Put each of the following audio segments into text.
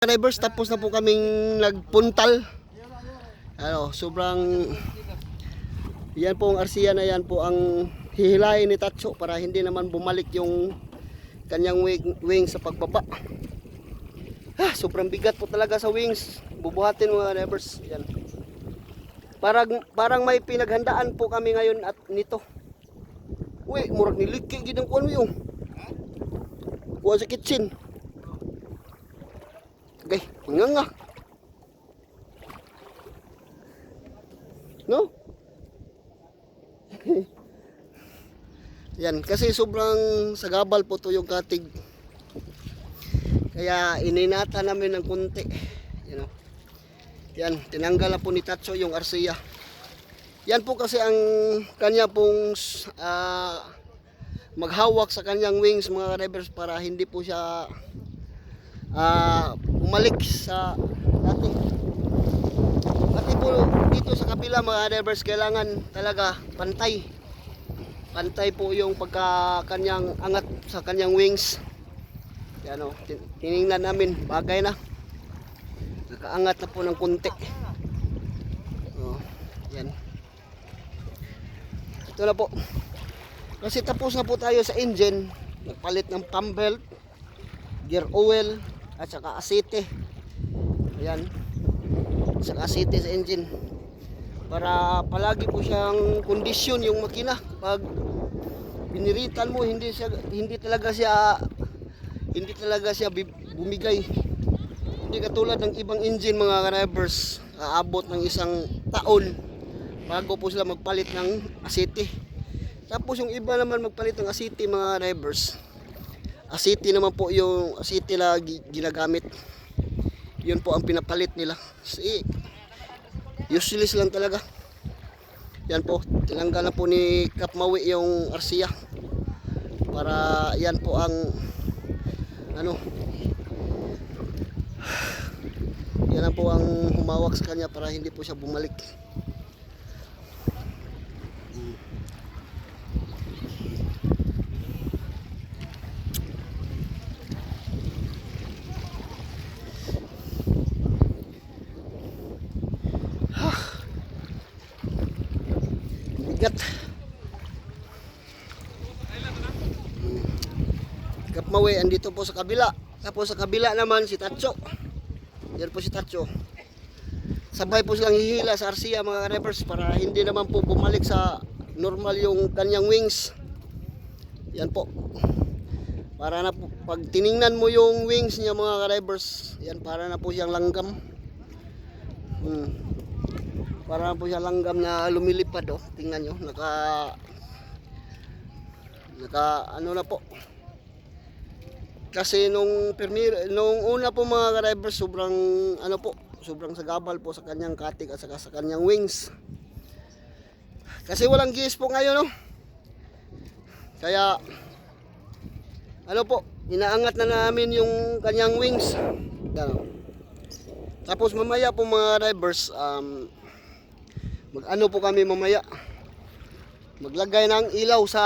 drivers tapos na po kaming nagpuntal. Ano, sobrang yan po ang arsiya na yan po ang hihilahin ni Tatso para hindi naman bumalik yung kanyang wing, wing sa pagbaba. Ah, sobrang bigat po talaga sa wings. Bubuhatin mga drivers. Yan. Parang, parang may pinaghandaan po kami ngayon at nito. Uy, murag niliki gid ang kuan mo yung. Kuha sa kitchen. Okay, nga nga. No? Yan, kasi sobrang sagabal po to yung katig. Kaya ininata namin ng kunti. You know. Yan, tinanggal na po ni Tatso yung arsiya. Yan po kasi ang kanya pong ah, maghawak sa kanyang wings mga drivers para hindi po siya ah bumalik sa dati. Pati po dito sa kapila mga drivers kailangan talaga pantay. Pantay po yung pagka kanyang angat sa kanyang wings. Yan o, tin- tiningnan namin, bagay na. Nakaangat na po ng kunti. Oh, yan. Ito na po. Kasi tapos na po tayo sa engine. Nagpalit ng pump belt, gear oil, at saka asite. Ayan. Saka asite sa engine. Para palagi po siyang kondisyon yung makina. Pag biniritan mo, hindi siya hindi talaga siya hindi talaga siya bumigay. Hindi katulad ng ibang engine mga drivers, aabot ng isang taon bago po sila magpalit ng asite. Tapos yung iba naman magpalit ng asite mga drivers. Asiti naman po yung asiti na gi- ginagamit. Yun po ang pinapalit nila. Si useless lang talaga. Yan po, tinanggal na po ni Kapmawi yung arsiya. Para yan po ang ano yan po ang humawak sa kanya para hindi po siya bumalik. Bigat. Kapmawi, andito po sa kabila. Tapos sa kabila naman si Tatso. Yan po si Tatso. Sabay po silang hihila sa RCA mga drivers para hindi naman po bumalik sa normal yung kanyang wings. Yan po. Para na po, pag tiningnan mo yung wings niya mga drivers, yan para na po siyang langgam. Hmm. Para po siya langgam na lumilipad oh. Tingnan nyo, naka naka ano na po. Kasi nung premier, nung una po mga drivers sobrang ano po, sobrang sagabal po sa kanyang katig at saka sa kanyang wings. Kasi walang gis po ngayon no. Kaya ano po, inaangat na namin yung kanyang wings. Tapos mamaya po mga drivers, um, mag ano po kami mamaya. Maglagay ng ilaw sa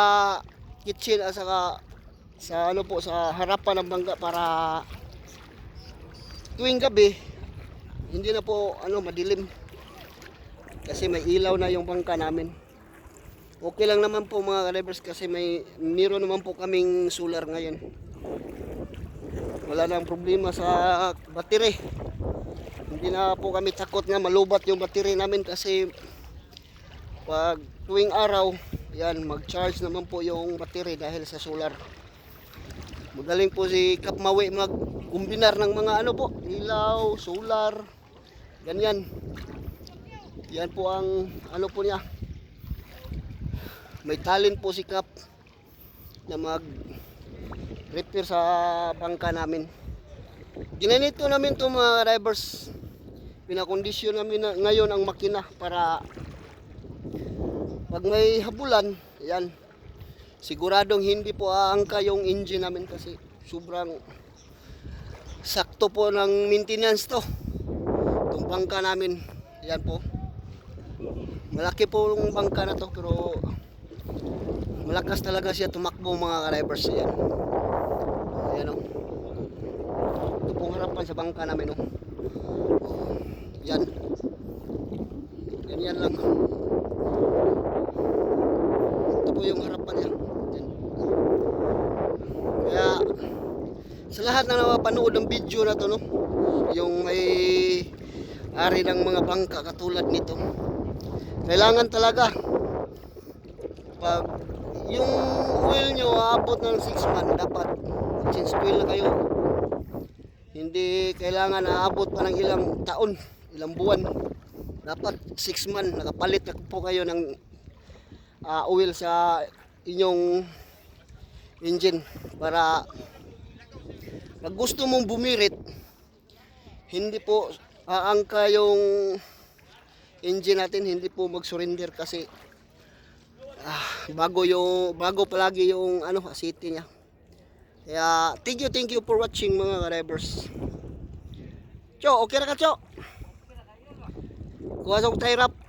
kitchen at saka sa ano po sa harapan ng bangka para tuwing gabi hindi na po ano madilim. Kasi may ilaw na yung bangka namin. Okay lang naman po mga drivers kasi may meron naman po kaming solar ngayon. Wala nang problema sa battery. Hindi na po kami takot nga malubat yung battery namin kasi pag tuwing araw yan mag-charge naman po yung battery dahil sa solar Magaling po si Kapmawi mag-kumbinar ng mga ano po, ilaw, solar, ganyan. Yan po ang ano po niya. May talent po si Kap na mag repair sa bangka namin. Ginanito namin to mga drivers. Pinakondisyon namin na, ngayon ang makina para pag may habulan, yan, siguradong hindi po aangka yung engine namin kasi sobrang sakto po ng maintenance to itong bangka namin yan po malaki po yung bangka na to pero malakas talaga siya tumakbo mga drivers yan yan o ito pong harap harapan sa bangka namin oh. Oh, Yan. Ganyan lang. Ito po yung harapan niya. Yan. Kaya sa lahat na napapanood ng video na to no, yung may ari ng mga bangka katulad nito. Kailangan talaga pag yung oil nyo aabot ng 6 months dapat change oil na kayo hindi kailangan aabot pa ng ilang taon ilang buwan dapat 6 months nakapalit na po kayo ng ah, oil sa inyong engine para pag gusto mong bumirit hindi po aangka yung engine natin hindi po mag-surrender kasi ah, bago yung bago palagi yung ano city niya. Kaya thank you thank you for watching mga drivers Cho okay na ka Cho? Kuha sa tie wrap